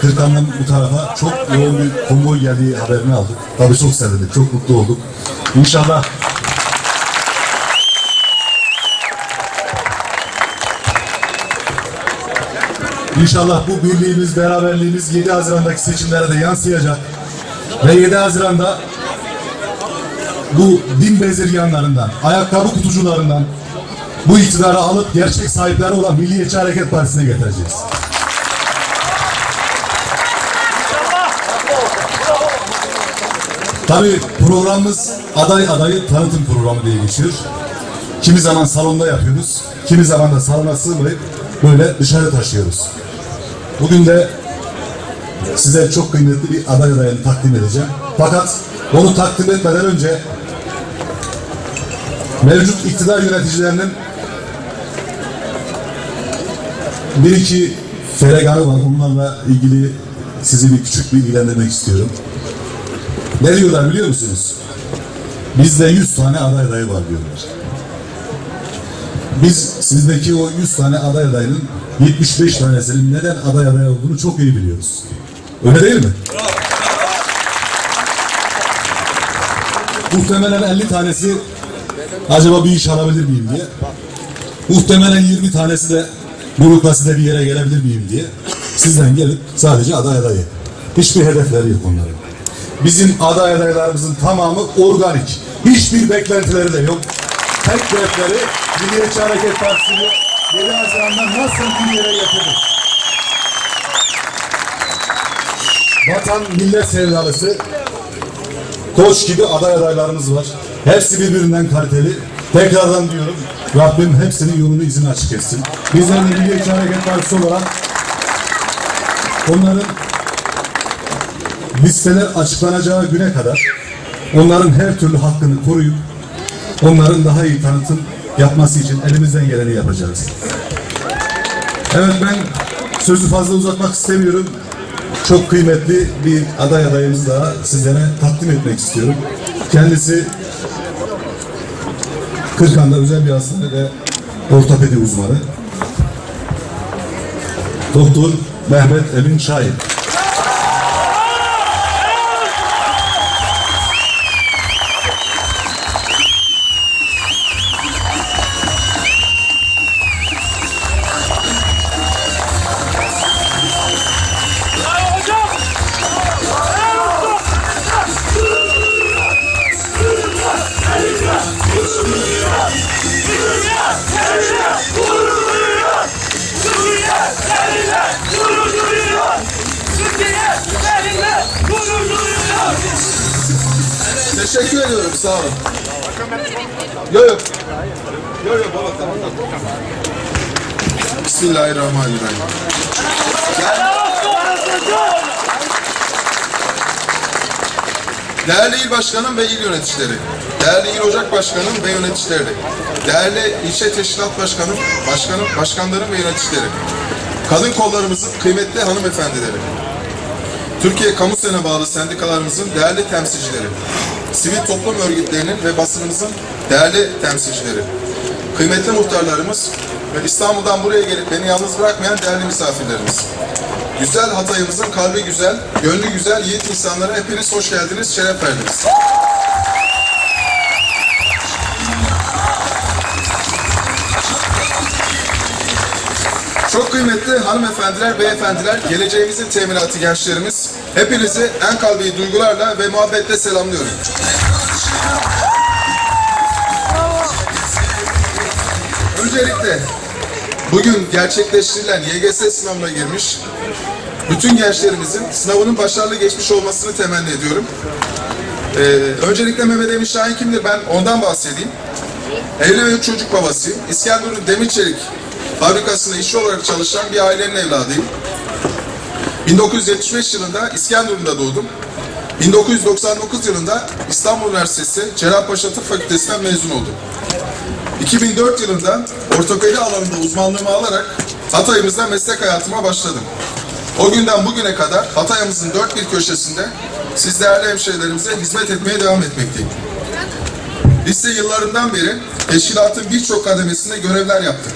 Kırkan'dan bu tarafa çok yoğun bir konvoy geldiği haberini aldık. Tabii çok sevindik, çok mutlu olduk. İnşallah İnşallah bu birliğimiz, beraberliğimiz 7 Haziran'daki seçimlere de yansıyacak. Ve 7 Haziran'da bu din bezirganlarından, ayakkabı kutucularından bu iktidarı alıp gerçek sahipleri olan Milliyetçi Hareket Partisi'ne getireceğiz. Tabii programımız aday adayı tanıtım programı diye geçiyor. Kimi zaman salonda yapıyoruz, kimi zaman da salona sığmayıp böyle dışarı taşıyoruz. Bugün de size çok kıymetli bir aday adayını takdim edeceğim. Fakat onu takdim etmeden önce mevcut iktidar yöneticilerinin bir iki fereganı var. Onlarla ilgili sizi bir küçük bilgilendirmek istiyorum. Ne diyorlar biliyor musunuz? Bizde 100 tane aday adayı var diyorlar. Biz sizdeki o 100 tane aday adayının 75 tanesinin neden aday aday olduğunu çok iyi biliyoruz. Öyle değil mi? Muhtemelen 50 tanesi acaba bir iş alabilir miyim diye. Muhtemelen 20 tanesi de bürokraside bir yere gelebilir miyim diye. Sizden gelip sadece aday adayı. Hiçbir hedefleri yok onların. Bizim aday adaylarımızın tamamı organik. Hiçbir beklentileri de yok. Tek hedefleri Milliyetçi Hareket Partisi'ni 7 Haziran'da nasıl bir yere getirir? Vatan millet sevdalısı koç gibi aday adaylarımız var. Hepsi birbirinden kaliteli. Tekrardan diyorum Rabbim hepsinin yolunu izini açık etsin. Bizler de Milliyetçi Hareket Partisi olarak onların listeler açıklanacağı güne kadar onların her türlü hakkını koruyup onların daha iyi tanıtım yapması için elimizden geleni yapacağız. Evet ben sözü fazla uzatmak istemiyorum. Çok kıymetli bir aday adayımızı daha sizlere takdim etmek istiyorum. Kendisi Kırkan'da özel bir hastanede ortopedi uzmanı. Doktor Mehmet Emin Şahin. Sağ olun. Yok yok. Yok yok baba tamam tamam. Bismillahirrahmanirrahim. Değerli il başkanım ve il yöneticileri, değerli il ocak başkanım ve yöneticileri, değerli ilçe teşkilat başkanım, başkanım, başkanlarım ve yöneticileri, kadın kollarımızın kıymetli hanımefendileri, Türkiye Kamu Sene bağlı sendikalarımızın değerli temsilcileri, sivil toplum örgütlerinin ve basınımızın değerli temsilcileri, kıymetli muhtarlarımız ve İstanbul'dan buraya gelip beni yalnız bırakmayan değerli misafirlerimiz. Güzel Hatay'ımızın kalbi güzel, gönlü güzel yiğit insanlara hepiniz hoş geldiniz, şeref verdiniz. Çok kıymetli hanımefendiler, beyefendiler, geleceğimizin teminatı gençlerimiz, hepinizi en kalbi duygularla ve muhabbetle selamlıyorum. Öncelikle bugün gerçekleştirilen YGS sınavına girmiş bütün gençlerimizin sınavının başarılı geçmiş olmasını temenni ediyorum. Ee, öncelikle Mehmet Emin Şahin kimdir? Ben ondan bahsedeyim. Evli ve çocuk babasıyım. İskenderun Demirçelik fabrikasında işçi olarak çalışan bir ailenin evladıyım. 1975 yılında İskenderun'da doğdum. 1999 yılında İstanbul Üniversitesi Cerrahpaşa Tıp Fakültesinden mezun oldum. 2004 yılında ortopedi alanında uzmanlığımı alarak Hatay'ımızda meslek hayatıma başladım. O günden bugüne kadar Hatay'ımızın dört bir köşesinde siz değerli hemşehrilerimize hizmet etmeye devam etmekteyim. Lise yıllarından beri teşkilatın birçok kademesinde görevler yaptım.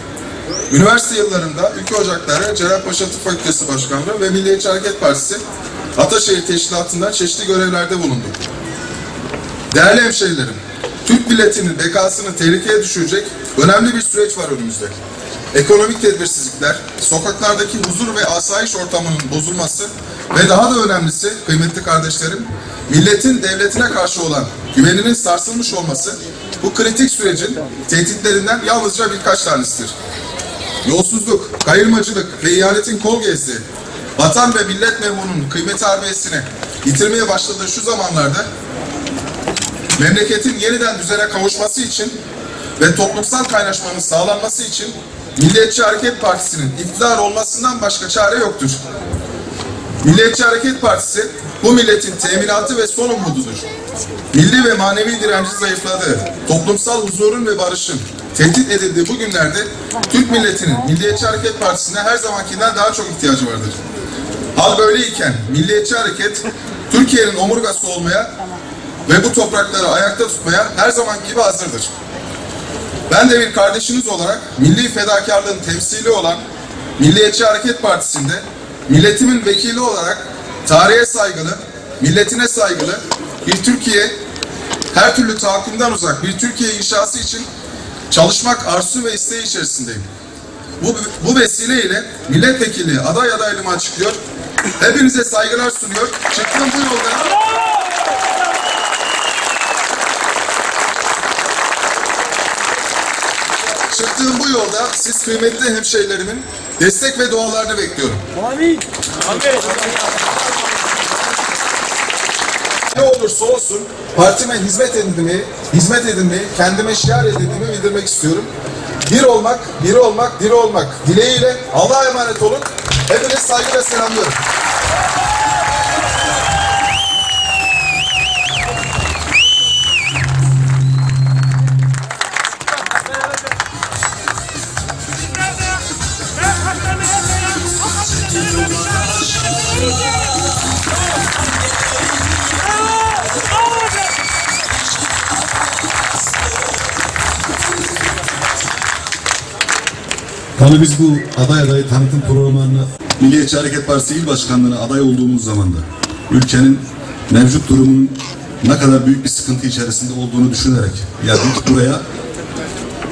Üniversite yıllarında Ülke Ocakları, Cerrahpaşa Tıp Fakültesi Başkanlığı ve Milliyetçi Hareket Partisi Ataşehir Teşkilatı'nda çeşitli görevlerde bulundum. Değerli hemşehrilerim, Türk milletinin bekasını tehlikeye düşürecek önemli bir süreç var önümüzde. Ekonomik tedbirsizlikler, sokaklardaki huzur ve asayiş ortamının bozulması ve daha da önemlisi kıymetli kardeşlerim, milletin devletine karşı olan güveninin sarsılmış olması bu kritik sürecin tehditlerinden yalnızca birkaç tanesidir. Yolsuzluk, kayırmacılık ve ihanetin kol gezdiği, vatan ve millet memurunun kıymeti harbiyesini yitirmeye başladığı şu zamanlarda memleketin yeniden düzene kavuşması için ve toplumsal kaynaşmanın sağlanması için Milliyetçi Hareket Partisi'nin iktidar olmasından başka çare yoktur. Milliyetçi Hareket Partisi bu milletin teminatı ve son umududur. Milli ve manevi direnci zayıfladığı, toplumsal huzurun ve barışın tehdit edildiği bu günlerde Türk milletinin Milliyetçi Hareket Partisi'ne her zamankinden daha çok ihtiyacı vardır. Hal böyleyken Milliyetçi Hareket Türkiye'nin omurgası olmaya ve bu toprakları ayakta tutmaya her zaman gibi hazırdır. Ben de bir kardeşiniz olarak milli fedakarlığın temsili olan Milliyetçi Hareket Partisi'nde milletimin vekili olarak tarihe saygılı, milletine saygılı bir Türkiye, her türlü tahakkümden uzak bir Türkiye inşası için çalışmak arzu ve isteği içerisindeyim. Bu, bu vesileyle milletvekili aday adaylığımı açıklıyor. Hepinize saygılar sunuyor. Çıktığım bu yolda Çıktığım bu yolda siz kıymetli hemşehrilerimin destek ve dualarını bekliyorum. Amin. Ne olursa olsun partime hizmet edinmeyi, hizmet edinmeyi, kendime şiar edindiğimi bildirmek istiyorum. Bir olmak, biri olmak, diri olmak dileğiyle Allah'a emanet olun. Hepiniz saygıyla selamlıyorum. Tabii biz bu aday adayı tanıtım programlarını Milliyetçi Hareket Partisi İl Başkanlığı'na aday olduğumuz zaman da ülkenin mevcut durumunun ne kadar büyük bir sıkıntı içerisinde olduğunu düşünerek geldik buraya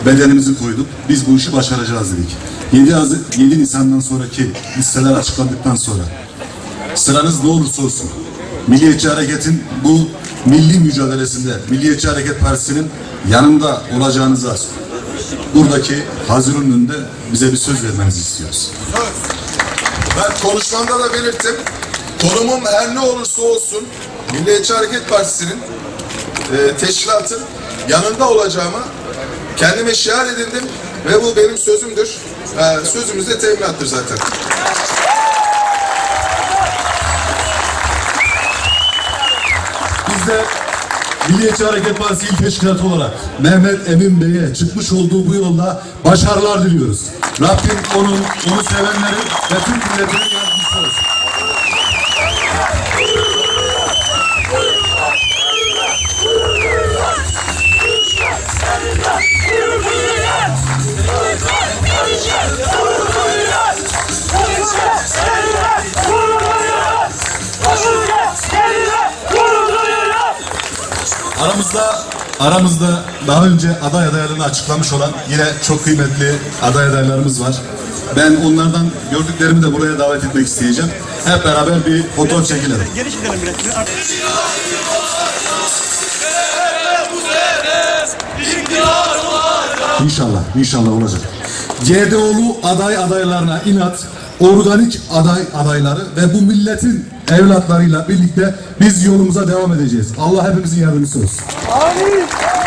bedenimizi koyduk. Biz bu işi başaracağız dedik. 7, Hazır, 7 Nisan'dan sonraki listeler açıklandıktan sonra sıranız ne olursa olsun Milliyetçi Hareket'in bu milli mücadelesinde Milliyetçi Hareket Partisi'nin yanında olacağınıza buradaki hazırın önünde bize bir söz vermenizi istiyoruz. Ben konuşmamda da belirttim. Konumum her ne olursa olsun Milliyetçi Hareket Partisi'nin e, teşkilatın yanında olacağımı kendime şiar edindim ve bu benim sözümdür. E, sözümüz de teminattır zaten. Biz de Milliyetçi Hareket Partisi İl Teşkilatı olarak Mehmet Emin Bey'e çıkmış olduğu bu yolda başarılar diliyoruz. Rabbim onun, onu sevenlerin ve Türk milletinin yardımcısı aramızda daha önce aday adaylarını açıklamış olan yine çok kıymetli aday adaylarımız var. Ben onlardan gördüklerimi de buraya davet etmek isteyeceğim. Hep beraber bir fotoğraf çekilelim. Geri çekelim biraz. İnşallah, inşallah olacak. CDO'lu aday adaylarına inat, organik aday adayları ve bu milletin evlatlarıyla birlikte biz yolumuza devam edeceğiz. Allah hepimizin yardımcısı olsun. Amin.